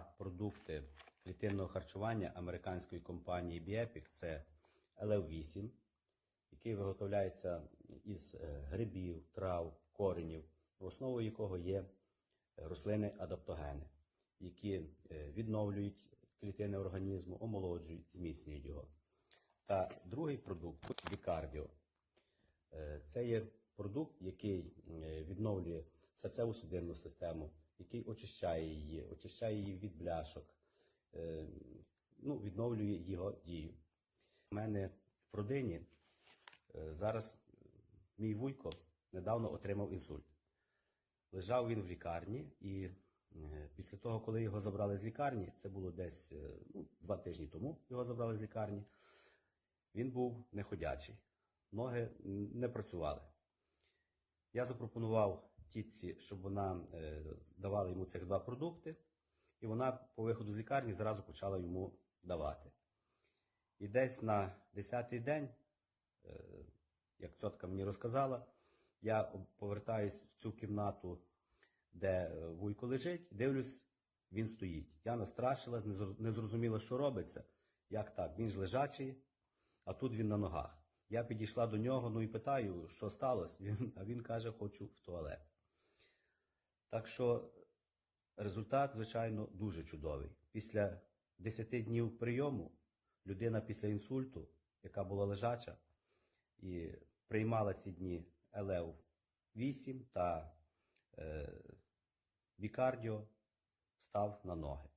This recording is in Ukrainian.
продукти клітинного харчування американської компанії Biepic. Це LF8, який виготовляється із е, грибів, трав, коренів, основою якого є рослини адаптогени, які е, відновлюють клітини організму, омолоджують, зміцнюють його. Та другий продукт бікардіо. Е, Це є продукт, який е, відновлює серцеву судинну систему, який очищає її, очищає її від бляшок, е, ну, відновлює його дію. У мене в родині е, зараз мій вуйко недавно отримав інсульт. Лежав він в лікарні, і е, після того, коли його забрали з лікарні, це було десь ну, два тижні тому його забрали з лікарні, він був неходячий, ноги не працювали. Я запропонував тітці, щоб вона е, давала йому цих два продукти, і вона по виходу з лікарні зразу почала йому давати. І десь на 10-й день, е, як цьотка мені розказала, я повертаюсь в цю кімнату, де е, вуйко лежить, дивлюсь, він стоїть. Я настрашилась, не зрозуміла, що робиться. Як так? Він ж лежачий, а тут він на ногах. Я підійшла до нього, ну і питаю, що сталося. Він, а він каже, хочу в туалет. Так що результат, звичайно, дуже чудовий. Після 10 днів прийому людина після інсульту, яка була лежача, і приймала ці дні ЛЕВ 8 та е, Бікардіо, став на ноги.